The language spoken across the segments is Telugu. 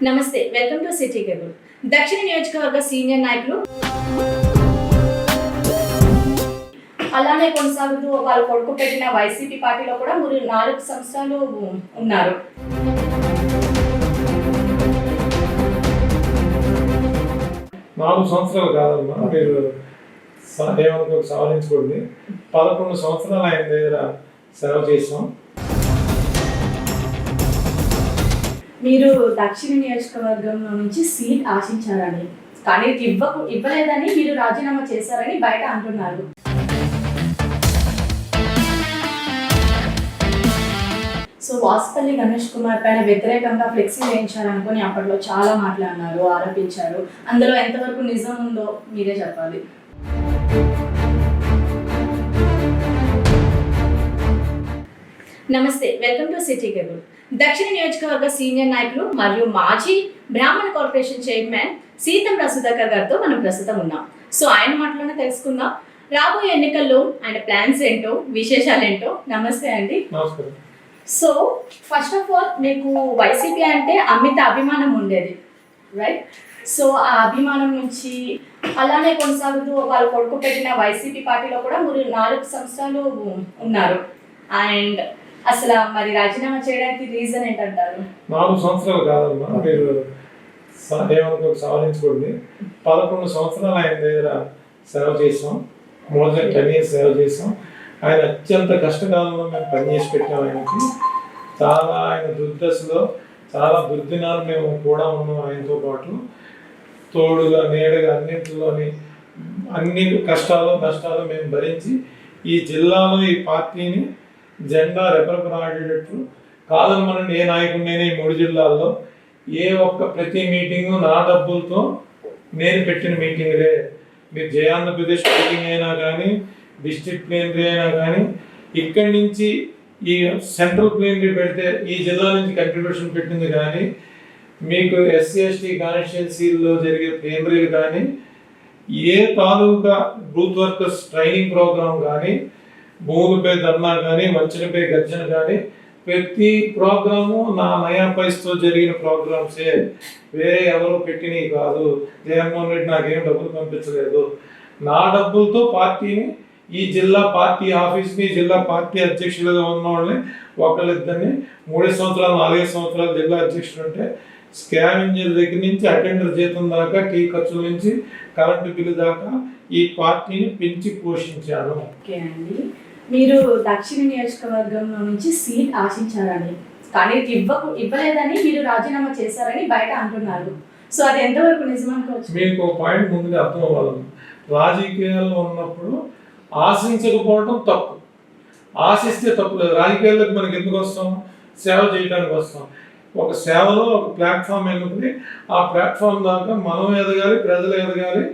నమస్తే వెల్కమ్ టు సిటీ కేబుల్ దక్షిణ నియోజకవర్గ సీనియర్ నాయకులు అలానే కొనసాగుతూ వాళ్ళు కొడుకు పెట్టిన వైసీపీ పార్టీలో కూడా మీరు నాలుగు సంవత్సరాలు ఉన్నారు. నాలుగు సంవత్సరాలు కాదమ్మా మీరు స- ఏమనుకో సవరించుకోండి పదకొండు సంవత్సరాలు ఆయన దగ్గర సేవ చేసాం మీరు దక్షిణ నియోజకవర్గంలో నుంచి సీట్ ఆశించారని కానీ ఇవ్వకు ఇవ్వలేదని మీరు రాజీనామా చేశారని బయట అంటున్నారు. సో వాసుపల్లి గణేష్ కుమార్ పైన వ్యతిరేకంగా ఫ్లెక్సీ వేయించారనుకుని అప్పట్లో చాలా మాట్లాడినారు ఆరోపించారు. అందులో ఎంతవరకు నిజం ఉందో మీరే చెప్పాలి. నమస్తే వెల్కమ్ టు సిటీ కేబుల్ దక్షిణ నియోజకవర్గ సీనియర్ నాయకులు మరియు మాజీ బ్రాహ్మణ కార్పొరేషన్ చైర్మన్ సీతం సుధాకర్ గారితో మనం ప్రస్తుతం ఉన్నాం. సో ఆయన మాటలోనే తెలుసుకుందాం. రాబోయే ఎన్నికల్లో ఆయన ప్లాన్స్ ఏంటో విశేషాలు ఏంటో నమస్తే అండి. సో ఫస్ట్ ఆఫ్ ఆల్ మీకు వైసీపీ అంటే అమిత అభిమానం ఉండేది రైట్ సో ఆ అభిమానం నుంచి అలానే కొనసాగుతూ వాళ్ళ కొడుకు పెట్టిన వైసీపీ పార్టీలో కూడా మీరు నాలుగు సంవత్సరాలు ఉన్నారు. అండ్ అసలు మరి రాజీనామా చేయడానికి రీజన్ ఏంటంటారు? నాలుగు సంవత్సరాలు కాదమ్మా. మీరు స- సవరించుకోండి పదకొండు సంవత్సరాలు ఆయన దగ్గర సేవ చేసాం. మోర్ దెన్ టెన్ ఇయర్స్ సేవ చేసాం. ఆయన అత్యంత కష్టకాలంలో మేము పనిచేసి పెట్టాం ఆయనకి. చాలా ఆయన దుర్దశలో చాలా దుర్దినాలు మేము కూడా ఉన్నాం ఆయనతో పాటు. తోడుగా నీడగా అన్నింటిలోని అన్ని కష్టాలు నష్టాలు మేము భరించి ఈ జిల్లాలో ఈ పార్టీని జెండా రెపరెపలాడేటట్టు కాదమ్మనండి ఏ నాయకుడినైనా ఈ మూడు జిల్లాల్లో ఏ ఒక్క ప్రతి మీటింగు నా డబ్బులతో నేను పెట్టిన మీటింగ్లే. మీరు జయాంధ్రప్రదేశ్ మీటింగ్ అయినా కానీ డిస్ట్రిక్ట్ ప్లేనరీ అయినా కానీ ఇక్కడి నుంచి ఈ సెంట్రల్ ప్లేనరీ పెడితే ఈ జిల్లా నుంచి కంట్రిబ్యూషన్ పెట్టింది కానీ మీకు ఎస్సీ ఎస్టీ కాన్స్టిట్యున్సీల్లో జరిగే ప్లేనరీలు కానీ ఏ taluka booth workers training programme కానీ భూములపై ధర్నా కానీ మంచులపై గర్జన కానీ ప్రతి ప్రోగ్రాము నా నయా పైస్తో జరిగిన ప్రోగ్రామ్సే. వేరే ఎవరో పెట్టినవి కాదు. జగన్మోహన్ రెడ్డి నాకేం డబ్బులు పంపించలేదు. నా డబ్బులతో పార్టీని ఈ జిల్లా పార్టీ ఆఫీస్ని జిల్లా పార్టీ అధ్యక్షులుగా ఉన్న వాళ్ళని ఒకళ్ళిద్దరిని మూడే సంవత్సరాలు నాలుగైదు సంవత్సరాలు జిల్లా అధ్యక్షుడు అంటే స్కావెంజర్ దగ్గర నుంచి అటెండర్ జీతం దాకా టీ ఖర్చుల నుంచి కరెంటు బిల్లు దాకా ఈ పార్టీని పెంచి పోషించాను. ఓకే అండి. మీరు దక్షిణ నియోజకవర్గం నుంచి సీట్ ఆశించారని. కానీ ఇవ్వ ఇవ్వలేదని మీరు రాజీనామా చేశారని బయట అంటున్నారు. సో అది ఎంతవరకు నిజమనుకోవచ్చు మీకు ఒక పాయింట్ ముందుగా అర్థం అవ్వాలి. రాజకీయాల్లో ఉన్నప్పుడు ఆశించకపోవడం తప్పు. ఆశిస్తే తప్పు లేదు. రాజకీయాల్లోకి మనకి ఎందుకు వస్తాం? సేవ చేయడానికి వస్తాం. ఒక సేవలో ఒక ప్లాట్ఫామ్ ఎన్నుకుని ఆ ప్లాట్ఫామ్ దాకా మనం ఎదగాలి ప్రజలు ఎదగాలి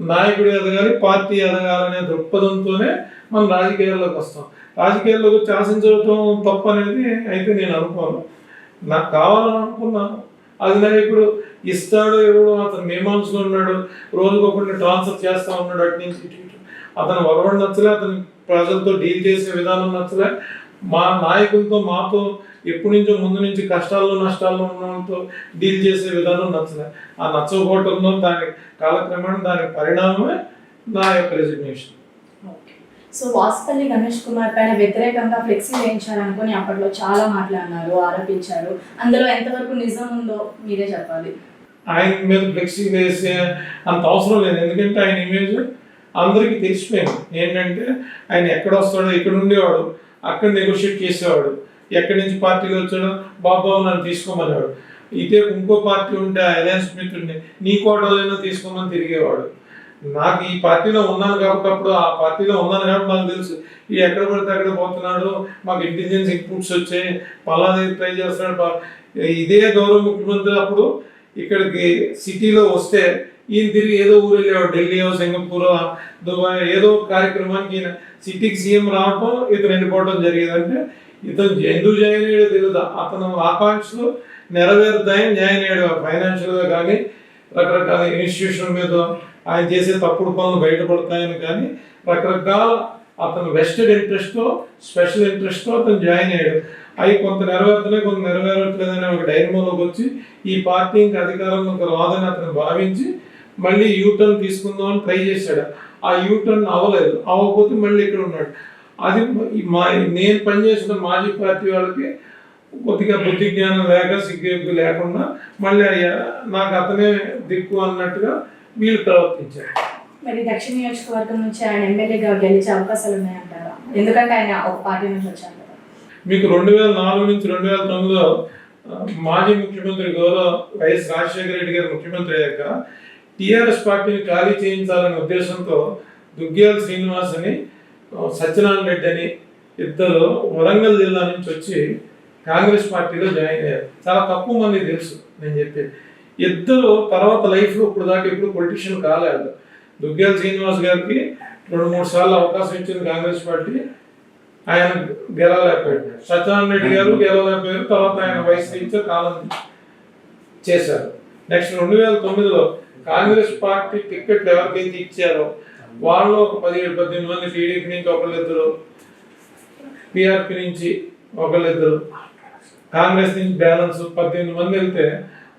నాయకుడు ఎదగాలి పార్టీ ఎదగాలనే దృక్పథంతోనే మనం రాజకీయాల్లోకి వస్తాం. రాజకీయాల్లోకి వచ్చి ఆశించడం తప్పు అనేది అయితే నేను అనుకోను. నాకు కావాలని అనుకున్నాను అందులో ఇప్పుడు ఇస్తాడో ఎవడు అతను మీమాంసలో ఉన్నాడు రోజుకొకటి ట్రాన్స్ఫర్ చేస్తా ఉన్నాడు అటు నుంచి ఇటు ఇటు. అతను వరవడు నచ్చలే అతను ప్రజలతో డీల్ చేసే విధానం నచ్చలే. మా నాయకులతో మాతో ఎప్పటి నుంచో ముందు నుంచి కష్టాల్లో నష్టాల్లో ఉన్న వాళ్ళతో డీల్ చేసే విధానం నచ్చలే. ఆ నచ్చకపోవటంలో దాని కాలక్రమేణ దాని పరిణామమే నా యొక్క రెజిగ్నేషన్ సో వాసుపల్లి గణేష్ కుమార్ పైన వ్యతిరేకంగా ఫ్లెక్సీ వేయించారనుకుని అప్పట్లో చాలా మాట్లాడినారు ఆరోపించారు. అందులో ఎంతవరకు నిజం ఉందో మీరే చెప్పాలి. ఆయన మీద ఫ్లెక్సీ వేసే అంత అవసరం లేదు. ఎందుకంటే ఆయన ఇమేజ్ అందరికీ తెలిసిపోయింది. ఏంటంటే ఆయన ఎక్కడ వస్తాడో ఇక్కడ ఉండేవాడు అక్కడ నెగోషియేట్ చేసేవాడు ఎక్కడి నుంచి పార్టీకి వచ్చాడో బాబు నన్ను తీసుకోమనేవాడు. ఇదే ఇంకో పార్టీ ఉంటే అలయన్స్ మిత్రుడిని నీ కోటలో తీసుకోమని తిరిగేవాడు. నాకు ఈ పార్టీలో ఉన్నాను కాబట్టి అప్పుడు ఆ పార్టీలో ఉన్నాను కాబట్టి నాకు తెలుసు. ఈ ఎక్కడ పడితే అక్కడ పోతున్నాడు మాకు ఇంటెలిజెన్స్ ఇన్పుట్స్ వచ్చాయి పలానా ట్రై చేస్తున్నాడు ఇదే గౌరవ ముఖ్యమంత్రి అప్పుడు ఇక్కడికి సిటీలో వస్తే ఈయన తిరిగి ఏదో ఊరు వెళ్ళేవాడు ఢిల్లీ సింగపూర్ దుబాయ్ ఏదో కార్యక్రమానికి ఈయన సిటీకి సీఎం రావటం ఇతను వెళ్ళిపోవడం జరిగేదంటే ఇతను ఎందుకు జాయిన్ అయ్యాడో తెలియదు అతను ఆకాంక్షలు నెరవేరుతాయని జాయిన్ అయ్యాడు ఫైనాన్షియల్గా కానీ రకరకాల ఇన్స్టిట్యూషన్ మీద ఆయన చేసే తప్పుడు పనులు బయటపడతాయని కానీ రకరకాల అతను వెస్టెడ్ ఇంట్రెస్ట్తో స్పెషల్ ఇంట్రెస్ట్తో అతను జాయిన్ అయ్యాడు. అవి కొంత నెరవేరుతున్నాయి కొంత నెరవేరట్లేదని ఒక డైనమోలోకి వచ్చి ఈ పార్టీ ఇంకా అధికారంలోకి రాదని అతను భావించి మళ్ళీ యూటర్న్ తీసుకుందాం అని ట్రై చేశాడు. ఆ యూటర్న్ అవ్వలేదు. అవ్వకపోతే మళ్ళీ ఇక్కడ ఉన్నాడు. అది మా నేను పనిచేసిన మాజీ పార్టీ వాళ్ళకి కొద్దిగా బుద్ధి జ్ఞానం లేక సిగ్గు లేకుండా మళ్ళీ నాకు అతనే దిక్కు అన్నట్టుగా వీళ్ళు ప్రవర్తించారు మరి దక్షిణ నియోజకవర్గం నుంచి ఆయన ఎమ్మెల్యేగా గెలిచే అవకాశాలు ఉన్నాయంటారా? ఎందుకంటే ఆయన ఒక పార్టీ నుంచి వచ్చారు మీకు రెండు వేల నాలుగు నుంచి రెండు వేల తొమ్మిదిలో మాజీ ముఖ్యమంత్రి గౌరవ వైఎస్ రాజశేఖర రెడ్డి గారు ముఖ్యమంత్రి అయ్యాక టీఆర్ఎస్ పార్టీని ఖాళీ చేయించాలనే ఉద్దేశంతో దుగ్గ్యాల శ్రీనివాస్ అని సత్యనారాయణ రెడ్డి అని ఇద్దరు వరంగల్ జిల్లా నుంచి వచ్చి కాంగ్రెస్ పార్టీలో జాయిన్ అయ్యారు. చాలా తక్కువ మంది తెలుసు నేను చెప్పేది. ఇద్దరు తర్వాత లైఫ్లో ఇప్పుడు దాకా ఎప్పుడు పొలిటీషియన్ కాలేదు. దుగ్గ్యాల శ్రీనివాస్ గారికి రెండు మూడు సార్లు అవకాశం ఇచ్చింది కాంగ్రెస్ పార్టీ. ఆయన గెలవలేకపోయాడు. సత్యనారాయణ రెడ్డి గారు గెలవలేకపోయారు. తర్వాత ఆయన వయసు నుంచి కాలం చేశారు. నెక్స్ట్ రెండు వేల తొమ్మిదిలో కాంగ్రెస్ పార్టీ టికెట్లు ఎవరికైతే ఇచ్చారో వాళ్ళు ఒక పదిహేడు పద్దెనిమిది మంది టీడీపీ నుంచి ఒకళ్ళిద్దరు పిఆర్పి నుంచి ఒకళ్ళిద్దరు కాంగ్రెస్ నుంచి బ్యాలెన్స్ పద్దెనిమిది మంది వెళ్తే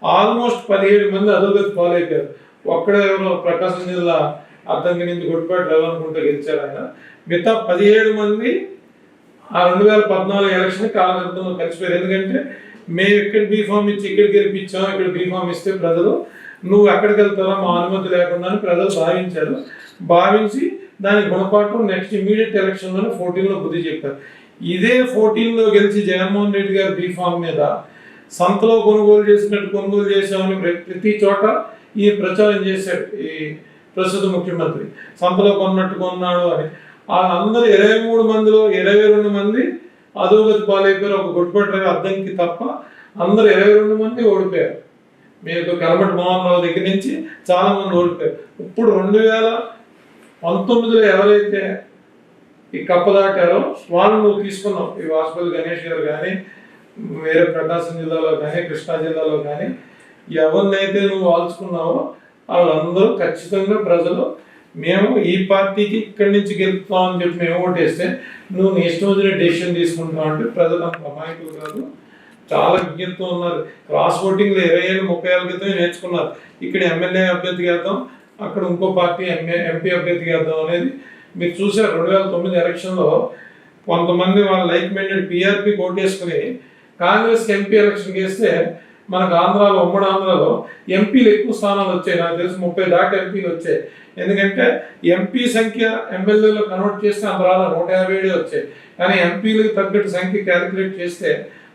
ఆల్మోస్ట్ పదిహేడు మంది అధోగతి పాలైపోయారు. ఒక్కడే ఎవరో ప్రకాశం జిల్లా అద్దంకి నుంచి గుడిపాటి అనుకుంటే గెలిచారు ఆయన. మిగతా పదిహేడు మంది ఆ రెండు వేల పద్నాలుగు ఎలక్షన్ కాలగర్భంలో కలిసిపోయారు. ఎందుకంటే మేము ఇక్కడ బీఫామ్ ఇచ్చి ఇక్కడ గెలిపించాం ఇక్కడ బీఫామ్ ఇస్తే ప్రజలు నువ్వు ఎక్కడికి వెళ్తారో మా అనుమతి లేకుండా అని ప్రజలు భావించారు. భావించి దాని గుణపాఠం నెక్స్ట్ ఇమీడియట్ ఎలక్షన్లోనే ఫోర్టీన్లో బుద్ధి చెప్పారు. ఇదే ఫోర్టీన్లో గెలిచి జగన్మోహన్ రెడ్డి గారి బీఫామ్ మీద సంతలో కొనుగోలు చేసినట్టు కొనుగోలు చేశామని ప్రతి చోట ఈ ప్రచారం చేశాడు ఈ ప్రస్తుత ముఖ్యమంత్రి. సంతలో కొన్నట్టు కొన్నాడు అని. అందరూ ఇరవై మూడు మందిలో ఇరవై రెండు మంది అధోగతి పాలైపోయారు. ఒక గుడ్పట్ల అద్దంకి తప్ప అందరూ ఇరవై రెండు మంది ఓడిపోయారు. మీకు కలమటి మోహన్ రావు దగ్గర నుంచి చాలా మంది ఓడిపోయారు. ఇప్పుడు రెండు వేల పంతొమ్మిదిలో ఎవరైతే ఈ కప్ప దాటారో వాళ్ళు నువ్వు తీసుకున్నావు. ఈ వాసుపల్లి గణేష్ గారు కానీ వేరే ప్రకాశం జిల్లాలో కానీ కృష్ణా జిల్లాలో కానీ ఎవరినైతే నువ్వు వాల్చుకున్నావో వాళ్ళందరూ ఖచ్చితంగా ప్రజలు మేము ఈ పార్టీకి ఇక్కడి నుంచి గెలుపుతాం అని చెప్పి మేము ఓటేస్తే నువ్వు నీ ఇష్టం వచ్చిన డెసిషన్ తీసుకుంటావు అంటే ప్రజలు అంత అమాయకులు కాదు. చాలా విజ్ఞతతో ఉన్నారు. క్రాస్ ఓటింగ్లో ఇరవై ఏళ్ళు ముప్పై ఏళ్ళ క్రితమే నేర్చుకున్నారు. ఇక్కడ ఎమ్మెల్యే అభ్యర్థి వేద్దాం అక్కడ ఇంకో పార్టీ ఎంఏ ఎంపీ అభ్యర్థి వేద్దాం అనేది మీరు చూసారు రెండు వేల తొమ్మిది ఎలక్షన్లో కొంతమంది వాళ్ళ లైక్ మైండెడ్ పిఆర్పి ఓటేసుకుని కాంగ్రెస్ ఎంపీ ఎలక్షన్ చేస్తే మనకు ఆంధ్రాలో ఉమ్మడి ఆంధ్రాలో ఎంపీలు ఎక్కువ స్థానాలు వచ్చాయి. నాకు తెలిసి ముప్పై దాకా ఎంపీలు వచ్చాయి. ఎందుకంటే ఎంపీ సంఖ్య ఎమ్మెల్యేలో కన్వర్ట్ చేస్తే ఆంధ్రాలో నూట యాభై ఏడే వచ్చాయి. కానీ ఎంపీలకు తగ్గట్టు సంఖ్య క్యాలిక్యులేట్ చేస్తే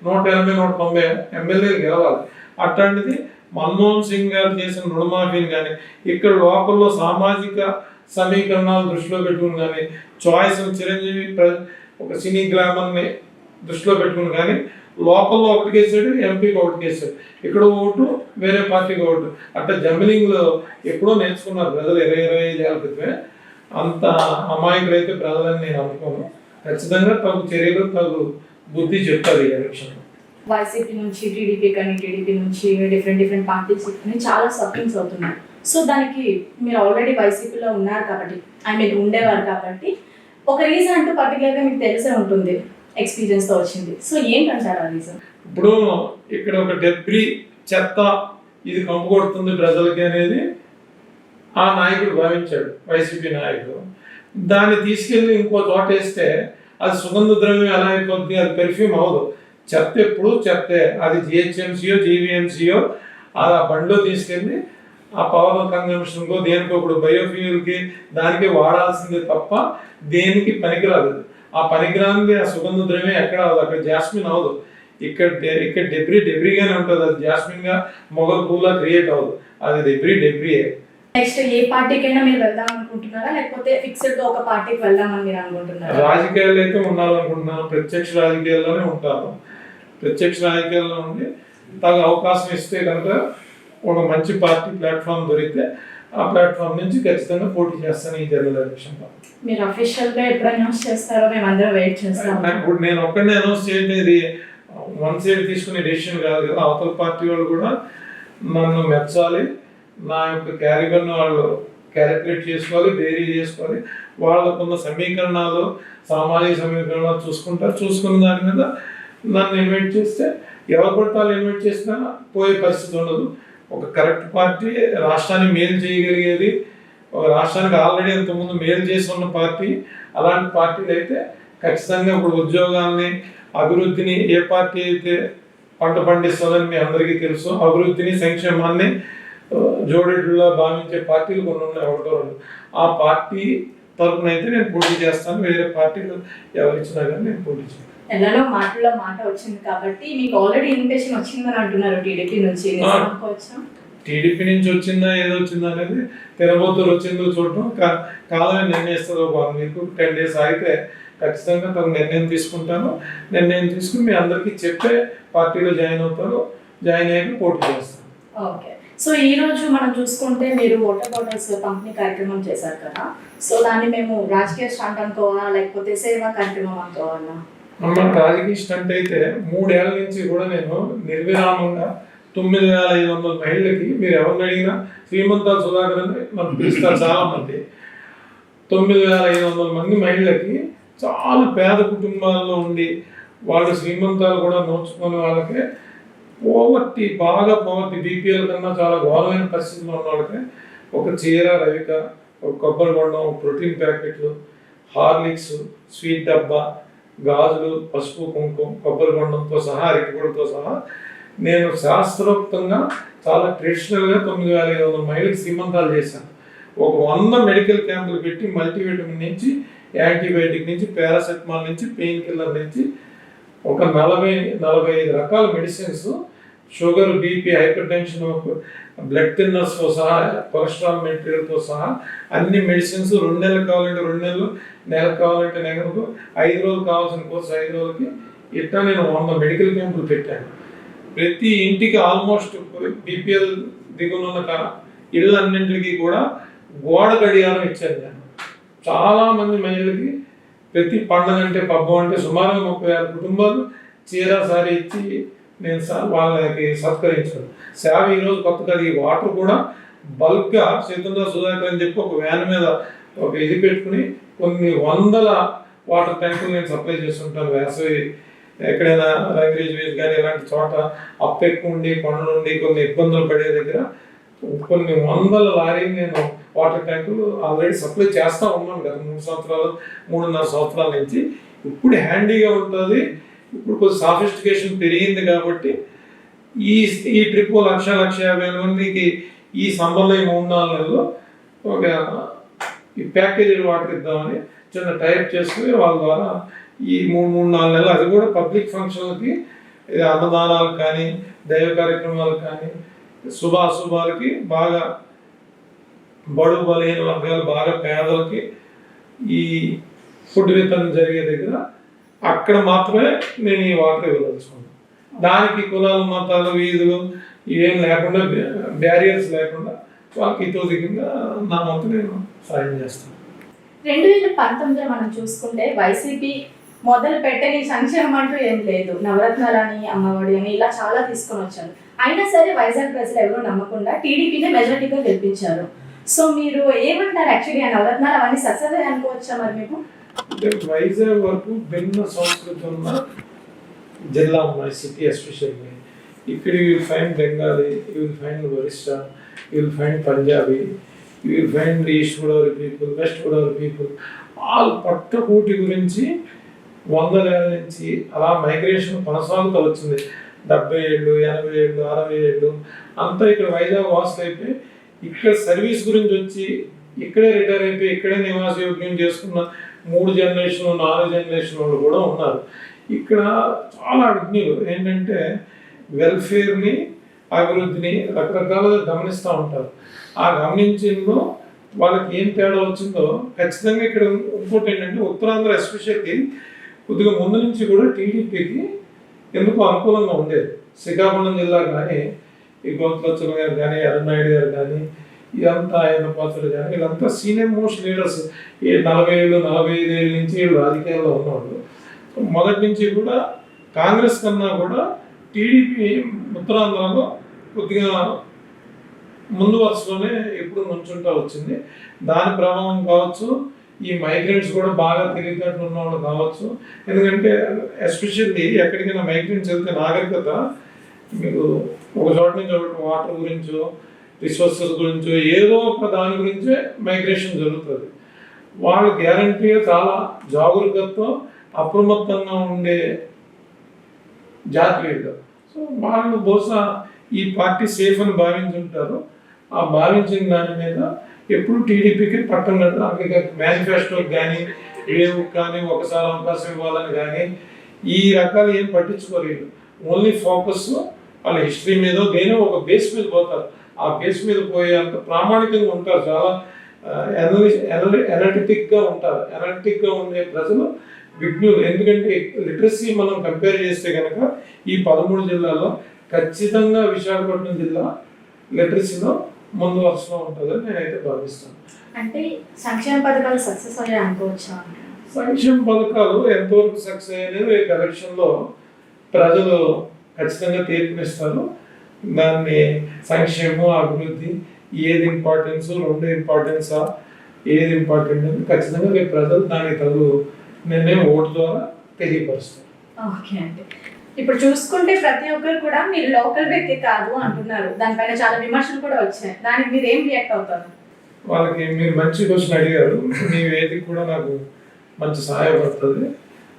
నూట ఎనభై నూట తొంభై ఎమ్మెల్యేలు గెలవాలి. అట్లాంటిది మన్మోహన్ సింగ్ గారు చేసిన రుణమాఫీని కానీ ఇక్కడ లోకల్లో సామాజిక సమీకరణాలు దృష్టిలో పెట్టుకుని కానీ చాయిస్ చిరంజీవి ఒక సినీ గ్లామర్ని దృష్టిలో పెట్టుకుని కానీ లోకల్లో ఒకటి కేసాడు ఎంపీకి ఒకటి కేసాడు ఇక్కడ ఓటు వేరే పార్టీకి ఓటు. అట్లా జంబిలింగ్లో ఎప్పుడో నేర్చుకున్నారు ప్రజలు ఇరవై ఇరవై ఐదు ఏళ్ళ క్రితమే. అంత అమాయకులైతే ప్రజలని నేను అనుకోను. ఖచ్చితంగా తగు చర్యలు తగు బుద్ధి చెప్తారు ఈ ఎలక్షన్. వైసీపీ నుంచి టీడీపీ కానీ టీడీపీ నుంచి డిఫరెంట్ డిఫరెంట్ పార్టీస్ అని చాలా సఫరింగ్స్ అవుతున్నాయి సో దానికి మీరు ఆల్రెడీ వైసీపీలో ఉన్నారు కాబట్టి ఐ మీన్ ఉండేవారు కాబట్టి ఒక రీజన్ అంటూ పర్టికులర్గా మీకు తెలిసే ఉంటుంది. ఎక్స్పీరియన్స్తో వచ్చింది. సో ఏంటంటారు ఆ రీజన్ ఇప్పుడు ఇక్కడ ఒక డెబ్రీ చెత్త ఇది కంపు కొడుతుంది ప్రజలకి అనేది ఆ నాయకుడు భావించాడు వైసీపీ నాయకుడు. దాన్ని తీసుకెళ్ళి ఇంకో చోట వేస్తే అది సుగంధ ద్రవ్యం ఎలా అయిపోతుంది అది పెర్ఫ్యూమ్ అవ్వదు. చెత్త ఎప్పుడు చెత్తే అది జిహెచ్ఎంసీయో జీవీఎంసీయో ఆ బండిలో తీసుకెళ్ళి ఆ పవర్ కన్జంప్షన్కో దేనికో ఇప్పుడు బయోఫ్యూయల్కి దానికి వాడాల్సిందే తప్ప దేనికి పనికిరాదు. ఆ పనికిరాంది ఆ సుగంధ ద్రవ్యం ఎక్కడ అవ్వదు. అక్కడ జాస్మిన్ అవ్వదు. ఇక్కడ ఇక్కడ డెబ్రీ డెబ్రీగానే ఉంటుంది. అది జాస్మిన్గా మొగల్ పూలా క్రియేట్ అవ్వదు. అది డెబ్రీ డెబ్రీయే నెక్స్ట్ ఏ పార్టీకైనా మీరు వెళ్దాం అనుకుంటున్నారా? లేకపోతే ఫిక్స్డ్గా ఒక పార్టీకి వెళ్దామని మీరు అనుకుంటున్నారా? రాజకీయాలు అయితే ఉండాలనుకుంటున్నాను. ప్రత్యక్ష రాజకీయాల్లోనే ఉంటాను. ప్రత్యక్ష రాజకీయాల్లో ఉండి తగు అవకాశం ఇస్తే కనుక ఒక మంచి పార్టీ ప్లాట్ఫామ్ దొరికితే ఆ ప్లాట్ఫామ్ నుంచి ఖచ్చితంగా పోటీ చేస్తాను ఈ జనరల్ ఎలక్షన్లో మీరు అఫీషియల్గా ఎప్పుడు అనౌన్స్ చేస్తారో మేము అందరం వెయిట్ చేస్తాం ఇప్పుడు నేను ఒక్కడే అనౌన్స్ చేయడం ఇది వన్ సైడ్ తీసుకునే డెసిషన్ కాదు కదా. అవతల పార్టీ వాళ్ళు కూడా నన్ను మెచ్చాలి. నా యొక్క క్యారిబన్ వాళ్ళు క్యాలిక్యులేట్ చేసుకోవాలి బేరీ చేసుకోవాలి. వాళ్ళకున్న సమీకరణాలు సామాజిక సమీకరణాలు చూసుకుంటారు. చూసుకున్న దాని మీద నన్ను ఇన్వైట్ చేస్తే ఎవరు వాళ్ళు ఇన్వైట్ చేసినా పోయే పరిస్థితి ఉండదు. ఒక కరెక్ట్ పార్టీ రాష్ట్రాన్ని మేలు చేయగలిగేది రాష్ట్రానికి ఆల్రెడీ ఇంతకుముందు మేలు చేసి ఉన్న పార్టీ అలాంటి పార్టీలు అయితే ఖచ్చితంగా ఇప్పుడు ఉద్యోగాల్ని అభివృద్ధిని ఏ పార్టీ అయితే పంట పండిస్తుందని మీ అందరికీ తెలుసు అభివృద్ధిని సంక్షేమాన్ని ఆ, జోడెడ్లో భావించే పార్టీలు కొన్ని ఉన్నాయి ఒకటో రెండు. ఆ పార్టీ తరపున అయితే నేను పోటీ చేస్తాను వేరే పార్టీలు ఎవరిచ్చినా కానీ నేను పోటీ చేస్తాను ఎలానో మాటల్లో మాట వచ్చింది కాబట్టి మీకు ఆల్రెడీ ఇన్విటేషన్ వచ్చిందని అంటున్నారు టీడీపీ నుంచి. టీడీపీ నుంచి వచ్చిందా ఏదో వచ్చిందా అనేది తినబోతులు వచ్చిందో చూడటం కా- కాలమే నిర్ణయిస్తుంది. ఒక వన్ వీక్ టెన్ డేస్ ఆగితే ఖచ్చితంగా తను నిర్ణయం తీసుకుంటాను. నిర్ణయం తీసుకుని మీ అందరికీ చెప్పే పార్టీలో జాయిన్ అవుతాను జాయిన్ అయ్యాక పోటీ చేస్తాను ఓకే. సో ఈ రోజు మనం చూసుకుంటే మీరు వాటర్ బాటిల్స్ పంపిణీ కార్యక్రమం చేశారు కదా. సో దాన్ని మేము రాజకీయ స్టాంట్ అనుకోవాలా లేకపోతే సేవా కార్యక్రమం అనుకోవాలా? మన రాజకీయ స్టంట్ మూడేళ్ళ నుంచి కూడా నేను నిర్విరామంగా తొమ్మిది వేల ఐదు వందల మహిళలకి మీరు ఎవరిని అడిగినా శ్రీమంతాల సుధాకర్ అని మనం పిలుస్తారు చాలా మంది తొమ్మిది వేల ఐదు వందల మంది మహిళలకి చాలా పేద కుటుంబాల్లో ఉండి వాళ్ళు శ్రీమంతాలు కూడా నోచుకొని వాళ్ళకి పోవర్టీ బాగా పోవర్టీ బీపీఎల్ కన్నా చాలా ఘోరమైన పరిస్థితిలో ఉన్న వాళ్ళకి ఒక చీర రవిక ఒక కొబ్బరి బొండం ప్రోటీన్ ప్యాకెట్లు హార్లిక్స్ స్వీట్ డబ్బా గాజులు పసుపు కుంకుమ కొబ్బరి బొండంతో సహా అరటిపూడతో సహా. నేను శాస్త్రోక్తంగా చాలా ట్రెడిషనల్గా తొమ్మిది వేల ఐదు వందల మైళ్ళకి సీమంతాలు చేశాను. ఒక వంద మెడికల్ క్యాంపులు పెట్టి మల్టీవిటమిన్ నుంచి యాంటీబయాటిక్ నుంచి పారాసెటమాల్ నుంచి పెయిన్ కిల్లర్ నుంచి ఒక నలభై నలభై ఐదు రకాల medicines sugar BP hypertension blood థిన్నర్స్తో సహా కొలెస్ట్రాల్ మెటీరియల్తో సహా అన్ని మెడిసిన్స్ రెండు నెలలు కావాలంటే రెండు నెలలు నెల కావాలంటే నెలకు ఐదు రోజులు కావాల్సిన కోర్సు ఐదు రోజులకి. ఇట్లా నేను వంద మెడికల్ క్యాంపులు పెట్టాను. ప్రతి ఇంటికి ఆల్మోస్ట్ బీపీఎల్ దిగునున్న కా- ఇళ్ళన్నింటికి కూడా గోడ గడియారం ఇచ్చాను నేను. చాలామంది మహిళలకి ప్రతి పండుగ అంటే పబ్బం అంటే సుమారుగా ముప్పై ఆరు కుటుంబాలు చీర సారీ ఇచ్చి నేను సార్ వాళ్ళకి సత్కరించాను. సేవ ఈరోజు కొత్త కాదు ఈ వాటర్ కూడా బల్క్గా సీతంగా సుధాకర్ అని చెప్పి ఒక వ్యాన్ మీద ఒక ఇది పెట్టుకుని కొన్ని వందల వాటర్ ట్యాంకులు నేను సప్లై చేస్తుంటాను. వేసవి ఎక్కడైనా రంగరేజ్ వేస్ కానీ ఇలాంటి చోట అప్పెక్కు ఉండి కొండలు ఉండి కొన్ని ఇబ్బందులు పడే దగ్గర కొన్ని వందల లారీ నేను వాటర్ ట్యాంకులు ఆల్రెడీ సప్లై చేస్తా ఉన్నాను గత మూడు సంవత్సరాలు మూడున్నర సంవత్సరాల నుంచి. ఇప్పుడు హ్యాండీగా ఉంటుంది. ఇప్పుడు కొంచెం సాఫిస్టికేషన్ పెరిగింది కాబట్టి ఈ ఈ ట్రిప్ లక్ష లక్ష యాభై వేల మందికి ఈ సంబంధం ఈ మూడు నాలుగు నెలల్లో ఒక ఈ ప్యాకేజీ వాటర్ ఇద్దామని చిన్న టైప్ చేసుకుని వాళ్ళ ద్వారా ఈ మూడు మూడు నాలుగు నెలలు అది కూడా పబ్లిక్ ఫంక్షన్లకి ఇది అన్నదానాలకు కానీ దైవ కార్యక్రమాలకు కానీ శుభ అశుభాలకి బాగా బడు బలహీన వర్గాలు బాగా పేదలకి ఈ ఫుడ్ వితరణ జరిగే దగ్గర అక్కడ మాత్రమే నేను ఈ వాటర్ ఇవ్వదలుచుకున్నాను. దానికి కులాలు మతాలు వీధులు ఏం లేకుండా బ్యారియర్స్ లేకుండా వాళ్ళకి ఇతో దిగంగా నా వంతు నేను సాయం చేస్తాను. రెండు వేల పంతొమ్మిదిలో మనం చూసుకుంటే వైసీపీ మొదలు పెట్టని సంక్షేమం అంటూ ఏం లేదు. నవరత్నాలని అమ్మఒడి అని ఇలా చాలా తీసుకొని వచ్చారు. అయినా సరే వైజాగ్ ప్రజలు ఎవరు నమ్మకుండా టీడీపీనే మెజారిటీగా గెలిపించారు. సో మీరు ఏమంటారు యాక్చువల్లీ ఆ నవరత్నాలు అవన్నీ సక్సెస్ అనుకోవచ్చా మరి మీకు? అంటే వైజాగ్ వరకు భిన్న సంస్కృతి ఉన్న జిల్లా ఉన్నాయి సిటీ ఎస్పెషల్లీ ఇక్కడ you will find Bengali you will find Orissa you will find Punjabi you will find east Godavari people west Godavari people all పట్టకూటి గురించి వందల ఏళ్ళ నుంచి అలా మైగ్రేషన్ కొనసాగుతూ వచ్చింది డెబ్బై ఏళ్ళు ఎనభై ఏళ్ళు అరవై ఏళ్ళు. అంతా ఇక్కడ వైజాగ్ వాసులు అయిపోయి ఇక్కడ సర్వీస్ గురించి వచ్చి ఇక్కడే రిటైర్ అయిపోయి ఇక్కడే నివాస యోగ్యం చేసుకున్న మూడు జనరేషన్ నాలుగు జనరేషన్ వాళ్ళు కూడా ఉన్నారు. ఇక్కడ చాలా విజ్ఞులు ఏంటంటే వెల్ఫేర్ని అభివృద్ధిని రకరకాలుగా గమనిస్తూ ఉంటారు. ఆ గమనించిందో వాళ్ళకి ఏం తేడా వచ్చిందో ఖచ్చితంగా ఇక్కడ ఇంకోటి ఏంటంటే ఉత్తరాంధ్ర ఎస్పెషల్లీ కొద్దిగా ముందు నుంచి కూడా టీడీపీకి ఎందుకు అనుకూలంగా ఉండేది. శ్రీకాకుళం జిల్లా కానీ ఈ గోత్లచ్చల గారు కానీ ఎర్రనాయుడు గారు కానీ ఇదంతా ఆయన పాత్రలు కానీ వీళ్ళంతా సీనియర్ మోస్ట్ లీడర్స్. ఈ నలభై ఏళ్ళు నలభై ఐదు ఏళ్ళ నుంచి రాజకీయాల్లో ఉన్నవాళ్ళు. మొదటి నుంచి కూడా కాంగ్రెస్ కన్నా కూడా టీడీపీ ఉత్తరాంధ్రలో కొద్దిగా ముందు వరుసలోనే ఎప్పుడు నుంచుంటా వచ్చింది. దాని ప్రభావం కావచ్చు ఈ మైగ్రెంట్స్ కూడా బాగా తిరిగినట్లు ఉన్న వాళ్ళు కావచ్చు. ఎందుకంటే ఎస్పెషల్లీ ఎక్కడికైనా మైగ్రెంట్స్ వెళ్తే నాగరికత మీకు ఒక చోట నుంచి ఒకటి వాటర్ గురించో రిసోర్సెస్ గురించో ఏదో ఒక దాని గురించే మైగ్రేషన్ జరుగుతుంది. వాళ్ళు గ్యారంటీగా చాలా జాగ్రత్తతో అప్రమత్తంగా ఉండే జాతి వీళ్ళు సో వాళ్ళు బహుశా ఈ పార్టీ సేఫ్ అని భావించుంటారు. ఆ భావించిన దాని మీద ఎప్పుడు టీడీపీకి పట్టం లేదు. అందుకే మేనిఫెస్టోకి కానీ లేవు కానీ ఒకసారి అవకాశం ఇవ్వాలని కానీ ఈ రకాలు ఏం పట్టించుకోలేదు. ఓన్లీ ఫోకస్ వాళ్ళ హిస్టరీ మీద దేని ఒక బేస్ మీద పోతారు. ఆ బేస్ మీద పోయేంత ప్రామాణికంగా ఉంటారు. చాలా ఎనలిటిక్గా ఉంటారు. ఎనలిటిక్గా ఉండే ప్రజలు విజ్ఞులు ఎందుకంటే లిటరసీ మనం కంపేర్ చేస్తే కనుక ఈ పదమూడు జిల్లాల్లో ఖచ్చితంగా విశాఖపట్నం జిల్లా లిటరసీలో ముందు వరుసలో ఉంటుందని నేనైతే భావిస్తాను అంటే సంక్షేమ పథకాలు సక్సెస్ అయ్యాయి అనుకోవచ్చా? సంక్షేమ పథకాలు ఎంతవరకు సక్సెస్ అయ్యాయి ఎలక్షన్లో ప్రజలు ఖచ్చితంగా తీర్పునిస్తారు. దాన్ని సంక్షేమం అభివృద్ధి ఏది ఇంపార్టెన్స్ రెండు ఇంపార్టెన్సా ఏది ఇంపార్టెంట్ అని ఖచ్చితంగా రేపు ప్రజలు దానికి తగు నిర్ణయం ఓటు ద్వారా తెలియపరుస్తారు. ఓకే అండి. ఇప్పుడు చూసుకుంటే ప్రతి ఒక్కరు కూడా మీరు లోకల్ వ్యక్తి కాదు అంటున్నారు. దానిపైన చాలా విమర్శలు కూడా వచ్చాయి. దానికి మీరు ఏం రియాక్ట్ అవుతారు? వాళ్ళకి మీరు మంచి క్వశ్చన్ అడిగారు. మీ వేదిక కూడా నాకు మంచి సహాయపడుతుంది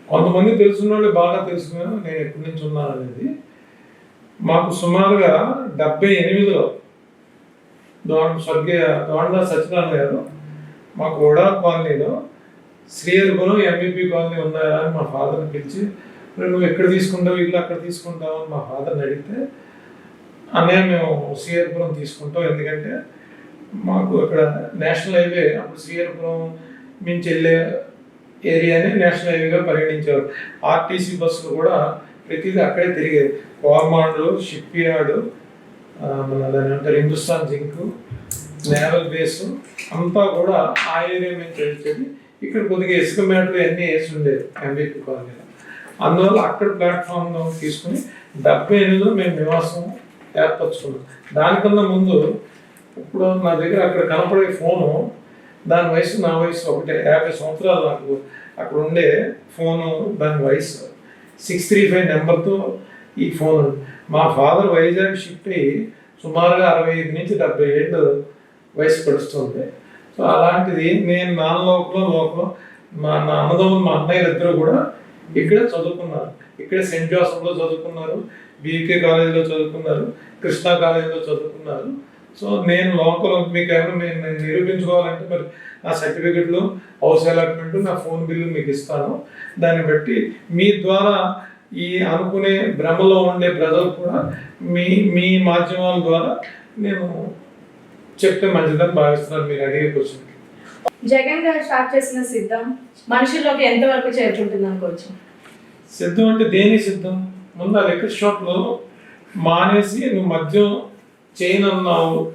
కొంతమంది తెలుసున్న వాళ్ళు బాగా తెలుసుకున్నారు. నేను ఎప్పటి నుంచి ఉన్నాను అనేది. మాకు సుమారుగా డెబ్బై ఎనిమిదిలో దోణ స్వర్గీయ దోండా సత్యనారాయణ గారు మాకు ఓడా కాలనీలో శ్రీహరిపురం ఎంబీపీ కాలనీ ఉన్నాయా అని మా ఫాదర్ని పిలిచి నువ్వు ఎక్కడ తీసుకుంటావు? ఇల్లు అక్కడ తీసుకుంటావు? అని మా ఫాదర్ని అడిగితే అన్నయ్య మేము శ్రీహరిపురం తీసుకుంటాం. ఎందుకంటే మాకు అక్కడ నేషనల్ హైవే అప్పుడు శ్రీహరిపురం నుంచి వెళ్ళే ఏరియాని నేషనల్ హైవేగా పరిగణించారు ఆర్టీసీ బస్సులు కూడా ప్రతిదీ అక్కడే తిరిగేది కోర్మాండ్లు షిప్ యార్డు మన దాని అంటారు హిందుస్థాన్ జింక్ నేవల్ బేస్ అంతా కూడా ఆ ఏరియా నుంచి వచ్చేది ఇక్కడ కొద్దిగా ఇసుక మేటలు అన్నీ వేసి ఉండేది ఎంబీపీ కాలనీలో అందువల్ల అక్కడ ప్లాట్ఫామ్ తీసుకుని డెబ్బై ఎనిమిదిలో మేము నివాసం ఏర్పరచుకున్నాం. దానికన్నా ముందు ఇప్పుడు నా దగ్గర అక్కడ కనపడే ఫోను దాని వయసు నా వయసు ఒకటే యాభై సంవత్సరాలు నాకు అక్కడ ఉండే ఫోను దాని వయసు. సిక్స్ త్రీ ఫైవ్ నెంబర్తో ఈ ఫోన్. ఉంది. మా ఫాదర్ వైజాగ్ షిఫ్ట్ అయ్యి సుమారుగా అరవై ఐదు నుంచి డెబ్బై ఏళ్ళు వయసు పడుస్తుంది సో అలాంటిది నేను నాన్న లోపల లోపల మా నా అన్నదమ్ములు మా అన్నయ్యలు ఇద్దరు కూడా ఇక్కడే చదువుకున్నారు. ఇక్కడే సెయింట్ జోసెఫ్లో చదువుకున్నారు బీకే కాలేజీలో చదువుకున్నారు కృష్ణా కాలేజీలో చదువుకున్నారు. సో నేను లోకల్ మీకు ఏమైనా నేను నిరూపించుకోవాలంటే మరి నా సర్టిఫికెట్లు హౌస్ అలాట్మెంట్ నా ఫోన్ బిల్లు మీకు ఇస్తాను. దాన్ని బట్టి మీ ద్వారా ఈ అనుకునే భ్రమలో ఉండే ప్రజలు కూడా మీ మీ మాధ్యమాల ద్వారా నేను చెప్తే మంచిదని భావిస్తున్నాను మీరు అడిగే క్వశ్చన్ జగన్ గారు స్టార్ట్ చేసిన సిద్ధం మనుషుల్లోకి ఎంతవరకు చేరుకుంటుంది అనుకోవచ్చు? సిద్ధం అంటే దేని సిద్ధం? ముందు ఆ లిక్కర్ షాప్లో మానేసి నువ్వు మద్యం చేయనన్నావు.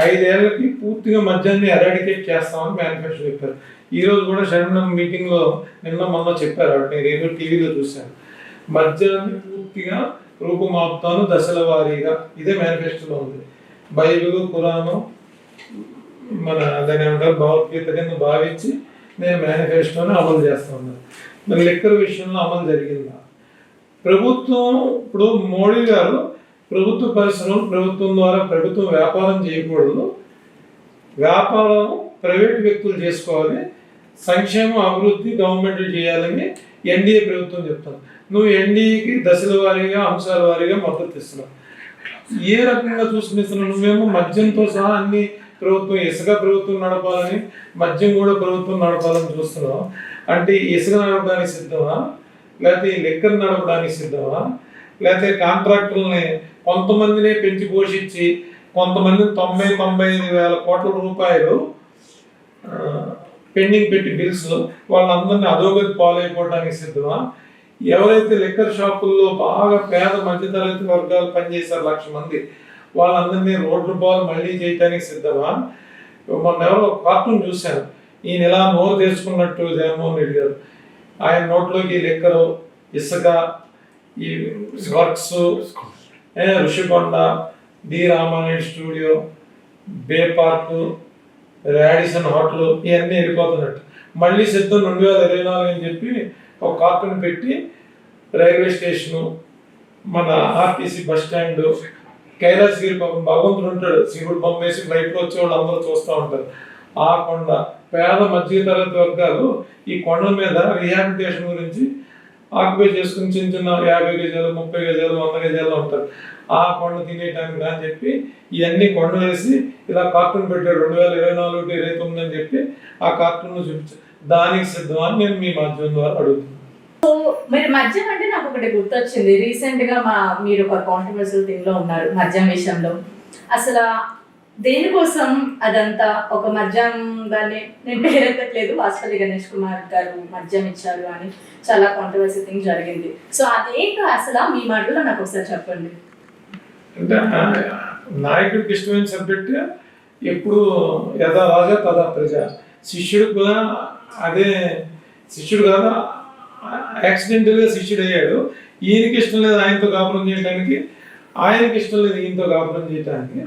ఐదేళ్ళకి పూర్తిగా మద్యాన్ని ఎరాడికేట్ చేస్తామని మేనిఫెస్టో చెప్పారు. ఈ రోజు కూడా శరణం మీటింగ్లో నిన్న మొన్న చెప్పారు. నేను ఏదో టీవీలో చూశాను. మద్యాన్ని పూర్తిగా రూపుమాపుతాను దశల వారీగా ఇదే మేనిఫెస్టోలో ఉంది. బైబిల్ ఖురాను మన దాని ఏమంటారు భగవద్గీత కింద భావించి నేను మేనిఫెస్టోని అమలు చేస్తున్నాను మరి లెక్కల విషయంలో అమలు జరిగిందా? ప్రభుత్వం ఇప్పుడు మోడీ గారు ప్రభుత్వ పరిశ్రమలు ప్రభుత్వం ద్వారా ప్రభుత్వం వ్యాపారం చేయకూడదు. వ్యాపారం ప్రైవేట్ వ్యక్తులు చేసుకోవాలి. సంక్షేమ అభివృద్ధి గవర్నమెంట్లు చేయాలని ఎన్డీఏ ప్రభుత్వం చెప్తాను నువ్వు ఎన్డీకి దశల వారీగా అంశాల వారీగా మద్దతు ఇస్తున్నావు. ఏ రకంగా చూసుకునిస్తున్నావు నువ్వేమో మద్యంతో సహా అన్ని ప్రభుత్వం ఇసుక ప్రభుత్వం నడపాలని మద్యం కూడా ప్రభుత్వం నడపాలని చూస్తున్నావు? అంటే ఇసుక నడపడానికి సిద్ధమా? లేకపోతే ఈ లెక్కలు నడపడానికి సిద్ధమా? లేకపోతే కాంట్రాక్టులని కొంతమందినే పెంచి పోషించి కొంతమంది తొంభై తొంభై ఐదు వేల కోట్ల రూపాయలు పెండింగ్ పెట్టి బిల్స్ వాళ్ళందరినీ అధోగతి పాలైపోవడానికి సిద్ధమా? ఎవరైతే లిక్కర్ షాపుల్లో బాగా పేద మధ్యతరగతి వర్గాలు పనిచేశారు లక్ష మంది వాళ్ళందరినీ రోడ్లు పాలు మళ్ళీ చేయటానికి సిద్ధమా? మొన్న ఎవరో కార్టూన్ చూశాను. ఈయన ఇలా నోరు తెచ్చుకున్నట్టు జగన్మోహన్ రెడ్డి గారు. ఆయన నోట్లోకి లిక్కరు ఇసుక ఈ works Rushikonda D Ramanaidu studio bay park Radisson hotel ఇవన్నీ వెళ్ళిపోతున్నట్టు. మళ్ళీ సిద్ధం రెండు వేల ఇరవై నాలుగు అని చెప్పి ఒక కార్టూన్ పెట్టి రైల్వే స్టేషను మన ఆర్టీసీ బస్ స్టాండ్ కైలాసగిరి భగవంతుడు ఉంటాడు. శివుడు బొమ్మ వేసి ఫ్లైట్లో వచ్చే వాళ్ళు అందరూ చూస్తూ ఉంటారు. ఆ కొండ పేద మధ్యతరగతి వర్గాలు ఈ కొండ మీద రిహాబిలిటేషన్ గురించి ఆక్యుపై చేసుకుని చిన్న చిన్న యాభై గజాలు ముప్పై గజాలు వంద గజాలు ఉంటారు. ఆ కొండ తినేయటానికి అని చెప్పి ఇవన్నీ కొండ వేసి ఇలా కార్టూన్ పెట్టాడు. రెండు వేల ఇరవై నాలుగు ఇరవై తొమ్మిది అని చెప్పి ఆ కార్టూన్ చూపించారు దానికి సిద్ధమని నేను మీ మాధ్యమం ద్వారా అడుగుతున్నాను మీరు మద్యం అంటే నాకు ఒకటి గుర్తొచ్చింది. రీసెంట్గా మా మీరు ఒక కాంట్రవర్సల్ థింగ్లో ఉన్నారు మద్యం విషయంలో. అసలు దేనికోసం అదంతా ఒక మద్యం దాన్ని నేను పేరెత్తట్లేదు వాసుపల్లి గణేష్ కుమార్ గారు మద్యం ఇచ్చారు అని చాలా కాంట్రవర్సీ థింగ్ జరిగింది. సో అదేంటో అసలు? మీ మాటలో నాకు ఒకసారి చెప్పండి. నాయకుడికి ఇష్టమైన సబ్జెక్ట్ ఎప్పుడు యథా రాజా తదా ప్రజ. శిష్యుడు కూడా అదే శిష్యుడు కాదా యాక్సిడెంటల్గా శిష్యుడు అయ్యాడు. ఈయనకి ఇష్టం లేదు ఆయనతో కాపురం చేయడానికి ఆయనకి ఇష్టం లేదు ఈయనతో కాపురం చేయడానికి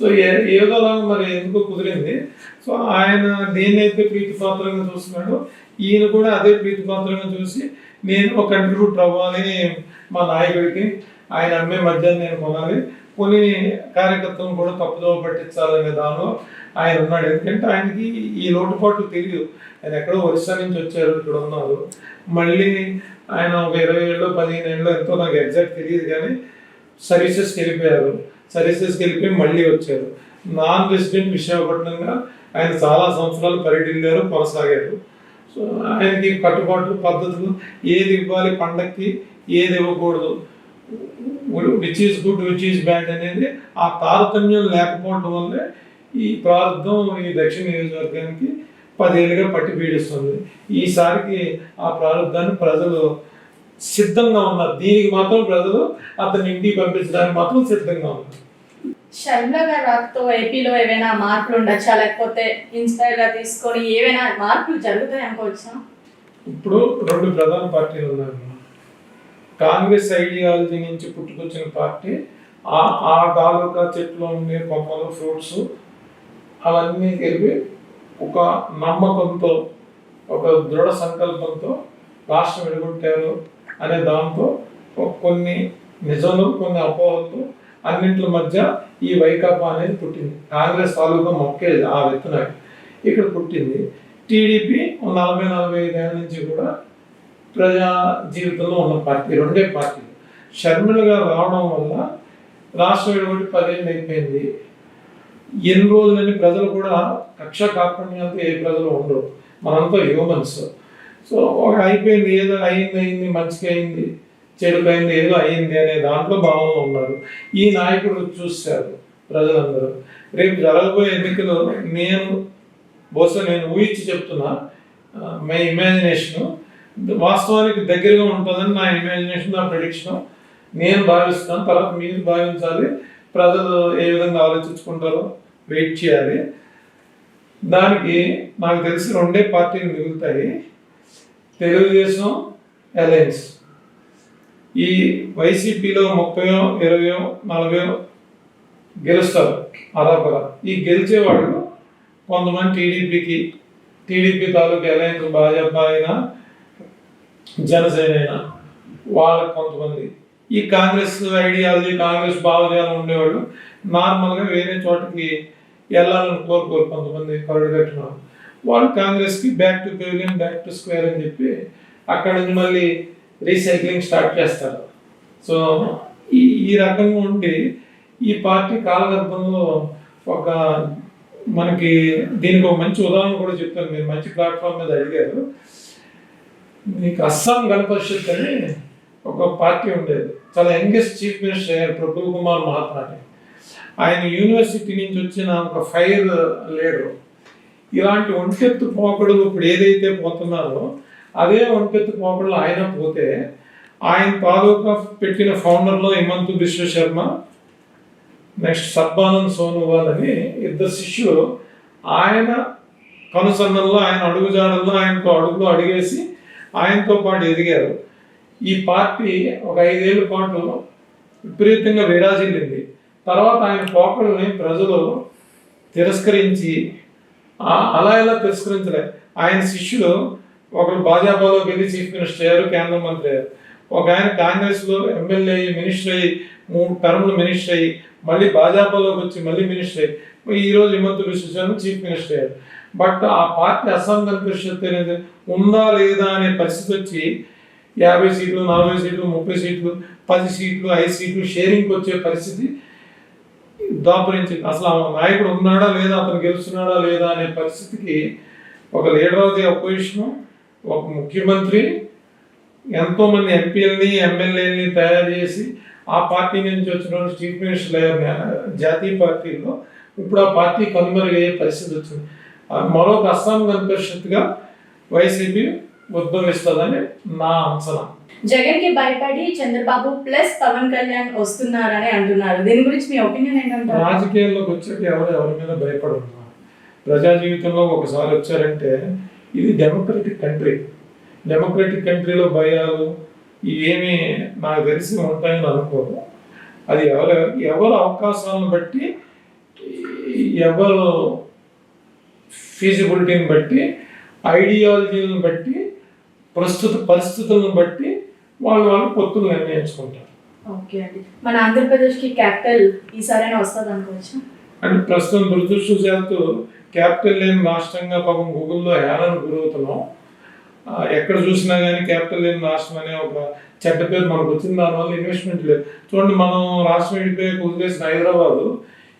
సో ఏదో ఏదోలాగా మరి ఎందుకో కుదిరింది. సో ఆయన దేన్నైతే ప్రీతిపాత్రంగా చూస్తున్నాడో ఈయన కూడా అదే ప్రీతిపాత్రంగా చూసి నేను ఒక కంట్రిబ్యూట్ అవ్వాలి మా నాయకుడికి ఆయన అమ్మే మధ్యాహ్నం నేను కొనాలి. కొన్ని కార్యకర్తలను కూడా తప్పుదోవ పట్టించాలనే దానిలో ఆయన ఉన్నాడు. ఎందుకంటే ఆయనకి ఈ లోటుపాట్లు తెలియదు. ఆయన ఎక్కడో ఒరిస్సా నుంచి వచ్చారు ఇక్కడ ఉన్నారు మళ్ళీ ఆయన ఒక ఇరవై ఏళ్ళు పదిహేను ఏళ్ళు ఎంతో నాకు ఎగ్జాక్ట్ తెలియదు కానీ సర్వీసెస్కి వెళ్ళిపోయారు. సర్వీసెస్కి వెళ్ళిపోయి మళ్ళీ వచ్చారు. నాన్ రెసిడెంట్ విశాఖపట్నంగా ఆయన చాలా సంవత్సరాలు పర్యటిల్లారు కొనసాగారు. సో ఆయనకి కట్టుబాట్లు పద్ధతులు ఏది ఇవ్వాలి పండక్కి ఏది ఇవ్వకూడదు. Which is good which is bad అనేది ఆ తారతమ్యం లేకపోవడం వల్లే ఈ ప్రార్థం ఈ దక్షిణ నియోజకవర్గానికి పదేళ్ళుగా పట్టి పీడిస్తుంది. ఈసారికి ఆ ప్రారంభాన్ని ప్రజలు సిద్ధంగా ఉన్నారు. దీనికి మాత్రం ప్రజలు అతన్ని ఇంటికి పంపించడానికి మాత్రం సిద్ధంగా ఉన్నారు. షర్మిల గారి రాకతో ఏపీలో ఏవైనా మార్పులు ఉండొచ్చా? లేకపోతే ఇన్స్పైర్గా తీసుకొని ఏవైనా మార్పులు జరుగుతాయి అనుకోవచ్చా ఇప్పుడు రెండు ప్రధాన పార్టీలు ఉన్నాయి. కాంగ్రెస్ ఐడియాలజీ నుంచి పుట్టుకొచ్చిన పార్టీ ఆ ఆ తాలూకా చెట్లు ఉండే కొమ్మలు ఫ్రూట్స్ అవన్నీ కలిపి ఒక నమ్మకంతో ఒక దృఢ సంకల్పంతో రాష్ట్రం విడగొట్టారు అనే దాంతో కొన్ని నిజాలు కొన్ని అపోహలు అన్నింటి మధ్య ఈ వైకాపా అనేది పుట్టింది. కాంగ్రెస్ తాలూకా మొక్కే ఆ విత్తనం ఇక్కడ పుట్టింది. టీడీపీ నలభై నలభై ఐదేళ్ళ నుంచి కూడా ప్రజా జీవితంలో ఉన్న పార్టీ రెండే పార్టీలు. షర్మిల గారు రావడం వల్ల రాష్ట్రం విడగొట్టి పదేళ్ళు అయిపోయింది. ఎన్ని రోజులని ప్రజలు కూడా కక్ష కాపణ్యాలతో ఏ ప్రజలు ఉండరు. మనంతా హ్యూమన్స్ సో ఒక అయిపోయింది ఏదో అయింది అయింది మంచిగా అయింది చెడిపోయింది ఏదో అయింది అనే దాంట్లో భావనలో ఉన్నారు. ఈ నాయకుడు చూశారు ప్రజలందరూ. రేపు జరగబోయే ఎన్నికలు నేను బహుశా నేను ఊహించి చెప్తున్నా మై ఇమాజినేషన్ వాస్తవానికి దగ్గరగా ఉంటుందని నా ఇమాజినేషన్ నా ప్రొడిక్షన్ నేను భావిస్తున్నాను. తర్వాత మీరు భావించాలి. ప్రజలు ఏ విధంగా ఆలోచించుకుంటారో వెయిట్ చేయాలి. దానికి నాకు తెలిసి రెండే పార్టీలు మిగులుతాయి. తెలుగుదేశం అలయన్స్. ఈ వైసీపీలో ముప్పయో ఇరవయో నలభయో గెలుస్తారు అదాపరా ఈ గెలిచేవాడు కొంతమంది టీడీపీకి టీడీపీ తాలూకు అలయన్స్ భాజపా అయినా జనసేన అయినా వాళ్ళకి కొంతమంది ఈ కాంగ్రెస్ ఐడియాలజీ కాంగ్రెస్ భావజాలం ఉండేవాళ్ళు. నార్మల్గా వేరే చోటకి వెళ్ళాలని కోరుకోరు కొంతమంది కరుడు కట్టిన వాళ్ళు. కాంగ్రెస్కి back to pavilion back to square అని చెప్పి అక్కడ నుంచి మళ్ళీ రీసైక్లింగ్ స్టార్ట్ చేస్తారు. సో ఈ ఈ రకంగా ఉండి ఈ పార్టీ కాలగర్భంలో ఒక మనకి దీనికి ఒక మంచి ఉదాహరణ కూడా చెప్తాను. మీరు మంచి ప్లాట్ఫామ్ మీద అడిగారు. మీకు అస్సాం గణపరిషత్ అని ఒక పార్టీ ఉండేది. చాలా యంగెస్ట్ చీఫ్ మినిస్టర్ అయ్యారు ప్రఫుల్ కుమార్ మహాత్మాని ఆయన యూనివర్సిటీ నుంచి వచ్చిన ఒక ఫైర్ లేడు ఇలాంటి ఒంటెత్తు పోకడులు ఇప్పుడు ఏదైతే పోతున్నారో అదే ఒంటెత్తు పోకడలు ఆయన పోతే ఆయన తాలూకా పెట్టిన ఫౌండర్లో హిమంతు బిశ్వ శర్మ నెక్స్ట్ సర్బానంద్ సోనోవాల్ అని ఇద్దరు శిష్యులు ఆయన కనుసన్నల్లో ఆయన అడుగుజాడల్లో ఆయనతో అడుగులో అడిగేసి ఆయనతో పాటు ఎదిగారు. ఈ పార్టీ ఒక ఐదేళ్ళ పాటు విపరీతంగా విరాజిల్లింది తర్వాత ఆయన పోకడల్ని ప్రజలు తిరస్కరించి అలా ఇలా తిరస్కరించలే? ఆయన శిష్యులు ఒకరు భాజపాలోకి వెళ్ళి చీఫ్ మినిస్టర్ అయ్యారు కేంద్ర మంత్రి అయ్యారు. ఒక ఆయన కాంగ్రెస్లో ఎమ్మెల్యే అయ్యి మినిస్టర్ అయ్యి మూడు టర్ములు మినిస్టర్ అయ్యి మళ్ళీ భాజపాలోకి వచ్చి మళ్ళీ మినిస్టర్ అయ్యి ఈ రోజు హిమంత విశ్వశర్మ చీఫ్ మినిస్టర్ అయ్యారు. బట్ ఆ పార్టీ అస్సాం పరిషత్ అనేది ఉందా లేదా అనే పరిస్థితి వచ్చి యాభై సీట్లు నలభై సీట్లు ముప్పై సీట్లు పది సీట్లు ఐదు సీట్లు షేరింగ్కి వచ్చే పరిస్థితి దాపురించింది. అసలు ఆ నాయకుడు ఉన్నాడా లేదా అతను గెలుస్తున్నాడా లేదా అనే పరిస్థితికి ఒక లీడర్ ఆఫ్ ది అపోజిషన్ ఒక ముఖ్యమంత్రి ఎంతోమంది ఎంపీఎల్ని ఎంపీలని ఎమ్మెల్యేలని తయారు చేసి ఆ పార్టీ నుంచి వచ్చిన వాళ్ళు చీఫ్ మినిస్టర్ అయ్యారు జాతీయ పార్టీలో ఇప్పుడు ఆ పార్టీ కనుమరుగయ్యే పరిస్థితి వచ్చింది. మరొక అస్సాం గణ వైసీపీ ఉద్భవిస్తుందని నా అంచనా. జగన్కి భయపడి చంద్రబాబు ప్లస్ పవన్ కళ్యాణ్ వస్తున్నారని అంటున్నారు. దీని గురించి మీ ఒపీనియన్ ఏంటంటారు? రాజకీయాల్లోకి వచ్చాక ఎవరు ఎవరి మీద భయపడరు. ప్రజా జీవితంలో ఒకసారి వచ్చారంటే ఇది డెమోక్రటిక్ కంట్రీ డెమోక్రటిక్ కంట్రీలో భయాలు ఇవేమి నాకు తెలిసి ఉంటాయని అనుకోరు అది ఎవరు ఎవరు అవకాశాలను బట్టి ఎవరు ఫీజిబిలిటీని బట్టి ఐడియాలజీలను బట్టి ప్రస్తుత పరిస్థితులను బట్టి వాళ్ళు వాళ్ళు పొత్తులు నిర్ణయించుకుంటారు. ఓకే అండి. మన ఆంధ్రప్రదేశ్కి క్యాపిటల్ ఈసారైనా వస్తుంది అనుకోవచ్చు? అంటే ప్రస్తుతం దురదృష్టవశాత్తు క్యాపిటల్ లేని రాష్ట్రంగా పాపం గూగుల్లో హేళన గురవుతున్నాం. ఎక్కడ చూసినా కానీ క్యాపిటల్ లేని రాష్ట్రం అనే ఒక చెడ్డ పేరు మనకు వచ్చింది. దానివల్ల ఇన్వెస్ట్మెంట్ లేదు. చూడండి మనం రాష్ట్రం విడిపోయి వదిలేసిన హైదరాబాదు.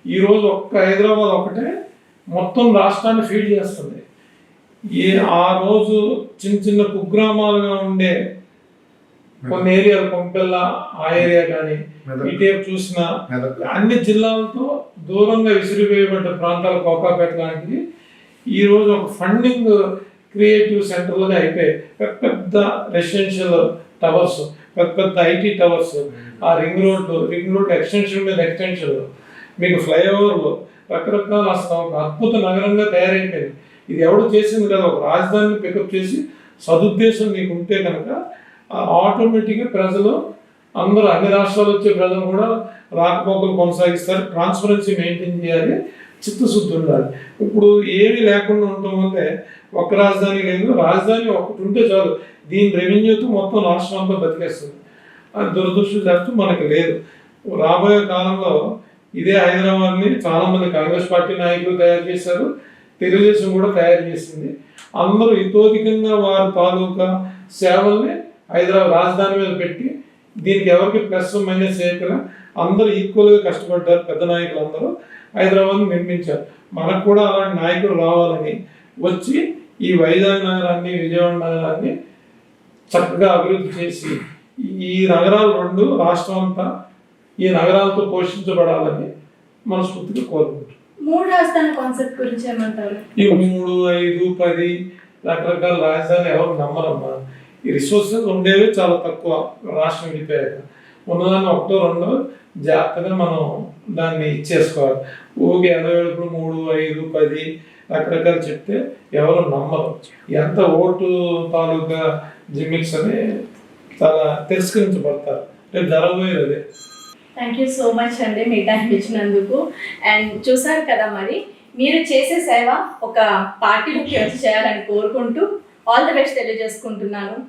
ఈరోజు ఒక్క హైదరాబాద్ ఒకటే మొత్తం రాష్ట్రాన్ని ఫీడ్ చేస్తుంది. ఏ ఆ రోజు చిన్న చిన్న కుగ్రామాలుగా ఉండే కొన్ని ఏరియాలు కొంపెల్ల ఆ ఏరియా కానీ ఇటీవల చూసిన అన్ని జిల్లాలతో దూరంగా విసిరివేయబడ్డ ప్రాంతాలు కోకాపేట లాంటివి ఈ రోజు ఒక ఫండింగ్ క్రియేటివ్ సెంటర్లుగా అయిపోయాయి. పెద్ద పెద్ద రెసిడెన్షియల్ టవర్స్ పెద్ద పెద్ద ఐటీ టవర్స్ ఆ ring road ring road extension మీద ఎక్స్టెన్షన్ మీకు ఫ్లైఓవర్లు రకరకాల అసలు ఒక అద్భుత నగరంగా తయారైపోయింది. ఇది ఎవడు చేసింది కదా ఒక రాజధానిని పికప్ చేసి సదుద్దేశం నీకు ఉంటే కనుక ఆటోమేటిక్గా ప్రజలు అందరూ అన్ని రాష్ట్రాలు వచ్చే ప్రజలు కూడా రాకపోకలు కొనసాగిస్తారు. ట్రాన్స్పరెన్సీ మెయింటైన్ చేయాలి. చిత్తశుద్ధి ఉండాలి. ఇప్పుడు ఏమీ లేకుండా ఉండటం వల్లే ఒక్క రాజధాని లేదు. రాజధాని ఒకటి ఉంటే చాలు. దీని రెవెన్యూతో మొత్తం రాష్ట్రం అంతా బతికేస్తుంది. అది దురదృష్టవశాత్తు మనకి లేదు. రాబోయే కాలంలో ఇదే హైదరాబాద్ని చాలామంది కాంగ్రెస్ పార్టీ నాయకులు తయారు చేశారు. తెలుగుదేశం కూడా తయారు చేసింది. అందరూ ఇతోధికంగా వారి తాలూకా సేవల్ని హైదరాబాద్ రాజధాని మీద పెట్టి దీనికి ఎవరికి ప్లస్ మైనస్ చేయకుండా అందరూ ఈక్వల్గా కష్టపడ్డారు పెద్ద నాయకులు అందరూ. హైదరాబాద్ నిర్మించారు. మనకు కూడా అలాంటి నాయకులు రావాలని వచ్చి ఈ వైజాగ్ నగరాన్ని విజయవాడ నగరాన్ని చక్కగా అభివృద్ధి చేసి ఈ నగరాలు రెండు రాష్ట్రం అంతా ఈ నగరాలతో పోషించబడాలని మనస్ఫూర్తిగా కోరుకుంటున్నాం మూడు రాజధాని కాన్సెప్ట్ గురించి ఏమంటారు? ఈ మూడు ఐదు పది రకరకాల రాజధాని ఎవరు నమ్మరమ్మా. ఈ రిసోర్సెస్ ఉండేవి చాలా తక్కువ రాష్ట్రం విడిపోయాక ఉన్నదాన్ని ఒకటో రెండో జాగ్రత్తగా మనం దాన్ని ఇచ్చేసుకోవాలి. ఊరికి ఎనభై మూడు ఐదు పది రకరకాలు చెప్తే ఎవరు నమ్మరు. ఎంత ఓటు తాలూకా జిమిక్స్ అని చాలా తిరస్కరించబడతారు. రేపు జరగబోయేది అదే. థ్యాంక్ యూ సో మచ్ అండి మీ టైం ఇచ్చినందుకు అండ్ చూసారు కదా మరి మీరు చేసే సేవ ఒక పార్టీలోకి వచ్చి చేయాలని కోరుకుంటూ ఆల్ ది బెస్ట్ తెలియజేసుకుంటున్నాను.